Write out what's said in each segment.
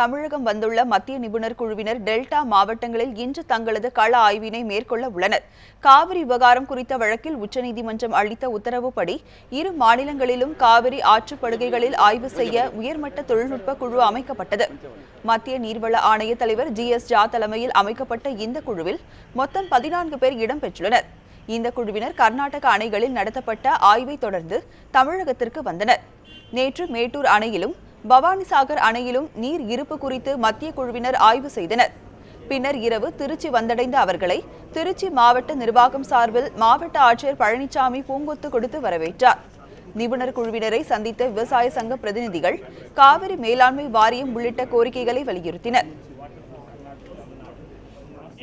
தமிழகம் வந்துள்ள மத்திய நிபுணர் குழுவினர் டெல்டா மாவட்டங்களில் இன்று தங்களது கள ஆய்வினை மேற்கொள்ள உள்ளனர். காவிரி விவகாரம் குறித்த வழக்கில் உச்சநீதிமன்றம் அளித்த உத்தரவுப்படி இரு மாநிலங்களிலும் காவிரி ஆற்றுப்படுகைகளில் ஆய்வு செய்ய உயர்மட்ட தொழில்நுட்ப குழு அமைக்கப்பட்டது. மத்திய நீர்வள ஆணைய தலைவர் ஜி எஸ் ஜா தலைமையில் அமைக்கப்பட்ட இந்த குழுவில் மொத்தம் பதினான்கு பேர் இடம்பெற்றுள்ளனர். இந்த குழுவினர் கர்நாடக அணைகளில் நடத்தப்பட்ட ஆய்வை தொடர்ந்து தமிழகத்திற்கு வந்தனர். நேற்று மேட்டூர் அணையிலும் பவானிசாகர் அணையிலும் நீர் இருப்பு குறித்து மத்திய குழுவினர் ஆய்வு செய்தனர். பின்னர் இரவு திருச்சி வந்தடைந்த அவர்களை திருச்சி மாவட்ட நிர்வாகம் சார்பில் மாவட்ட ஆட்சியர் பழனிசாமி பூங்கொத்து கொடுத்து வரவேற்றார். நிபுணர் குழுவினரை சந்தித்த விவசாய சங்க பிரதிநிதிகள் காவிரி மேலாண்மை வாரியம் உள்ளிட்ட கோரிக்கைகளை வலியுறுத்தினர்.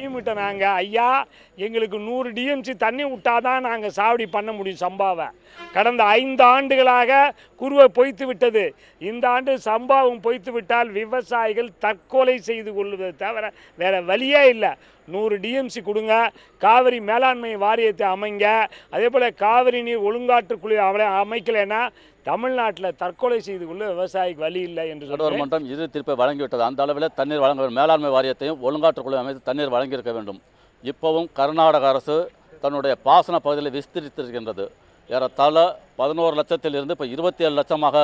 விட்ட நாங்கள் ஐயா எங்களுக்கு நூறு டிஎம்சி தண்ணி விட்டாதான் நாங்கள் சாவடி பண்ண முடியும் சம்பாவை. கடந்த ஐந்து ஆண்டுகளாக குருவை பொய்த்து விட்டது. இந்த ஆண்டு சம்பாவும் பொய்த்து விட்டால் விவசாயிகள் தற்கொலை செய்து கொள்வதை தவிர வேறு வழியே இல்லை. நூறு டிஎம்சி கொடுங்க காவிரி மேலாண்மை வாரியத்தை அமைங்க. அதே போல் காவிரி நீர் ஒழுங்காற்றுக்குழு அவளை அமைக்கலைன்னா தமிழ்நாட்டில் தற்கொலை செய்து கொள்ள விவசாயிக்கு வழி இல்லை என்று கவர்மெண்ட்டும் மன்றம் இறுதி தீர்ப்பை வழங்கிவிட்டது. அந்த அளவில் தண்ணீர் வழங்க வேண்டும். மேலாண்மை வாரியத்தையும் ஒழுங்காற்றுக்குழு அமைத்து தண்ணீர் வழங்கியிருக்க வேண்டும். இப்போவும் கர்நாடக அரசு தன்னுடைய பாசன பகுதியில் விஸ்தரித்திருக்கின்றது. ஏறத்தாழ பதினோரு லட்சத்திலிருந்து இப்போ இருபத்தி ஏழு லட்சமாக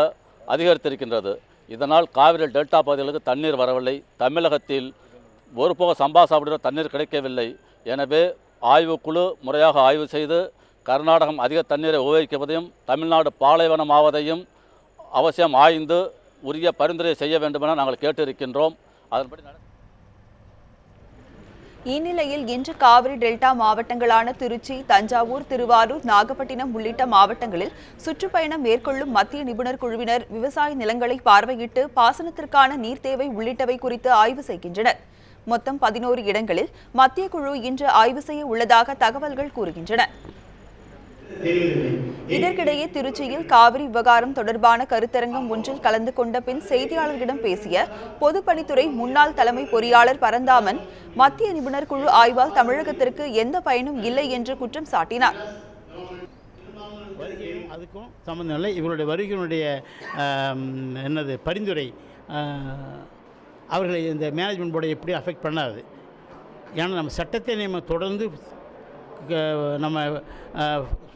அதிகரித்திருக்கின்றது. இதனால் காவிரி டெல்டா பகுதிகளுக்கு தண்ணீர் வரவில்லை. தமிழகத்தில் ஒரு போக சம்பா சாப்பிடுற தண்ணீர் கிடைக்கவில்லை. எனவே ஆய்வுக்குழு முறையாக ஆய்வு செய்து கர்நாடகம் அதிக தண்ணீரை உபயோகிப்பதையும் தமிழ்நாடு பாலைவனம் ஆவதையும் அவசியம் ஆய்ந்து உரிய பரிந்துரை செய்ய வேண்டுமென நாங்கள் கேட்டிருக்கின்றோம். அதன்படி இந்நிலையில் இன்று காவிரி டெல்டா மாவட்டங்களான திருச்சி தஞ்சாவூர் திருவாரூர் நாகப்பட்டினம் உள்ளிட்ட மாவட்டங்களில் சுற்றுப்பயணம் மேற்கொள்ளும் மத்திய நிபுணர் குழுவினர் விவசாய நிலங்களை பார்வையிட்டு பாசனத்திற்கான நீர் தேவை உள்ளிட்டவை குறித்து ஆய்வு செய்கின்றனர். மொத்தம் பதினோரு இடங்களில் மத்திய குழு இன்று ஆய்வு செய்ய உள்ளதாக தகவல்கள் கூறுகின்றன. இதற்கிடையே திருச்சியில் காவிரி விவகாரம் தொடர்பான கருத்தரங்கம் ஒன்றில் கலந்து கொண்ட பின் செய்தியாளர்களிடம் பேசிய பொதுப்பணித்துறை முன்னாள் தலைமை பொறியாளர் பரந்தாமன் மத்திய நிபுணர் குழு ஆய்வால் தமிழகத்திற்கு எந்த பயனும் இல்லை என்று குற்றம் சாட்டினார். அதுக்கும் சம்மந்தம் இல்லை. இவருடைய வருகையினுடைய என்னது பரிந்துரை அவர்களை இந்த மேனேஜ்மெண்ட் போர்டை எப்படி அஃபெக்ட் பண்ணாது? ஏன்னா நம்ம சட்டத்தை நம்ம தொடர்ந்து நம்ம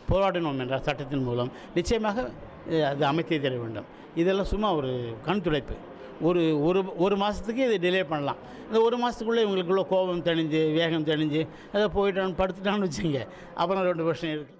போராடினோம் என்ற சட்டத்தின் மூலம். நிச்சயமாக அது அமைத்தே தர வேண்டும். இதெல்லாம் சும்மா ஒரு கண் துடைப்பு. ஒரு ஒரு ஒரு மாதத்துக்கு இதை டிலே பண்ணலாம். இந்த ஒரு மாதத்துக்குள்ளே இவங்களுக்குள்ள கோபம் தெளிஞ்சு வேகம் தெளிஞ்சு அதை போயிட்டான்னு படுத்துட்டான்னு வச்சுங்க அப்புறம் ரெண்டு வருஷம் இருக்கலாம்.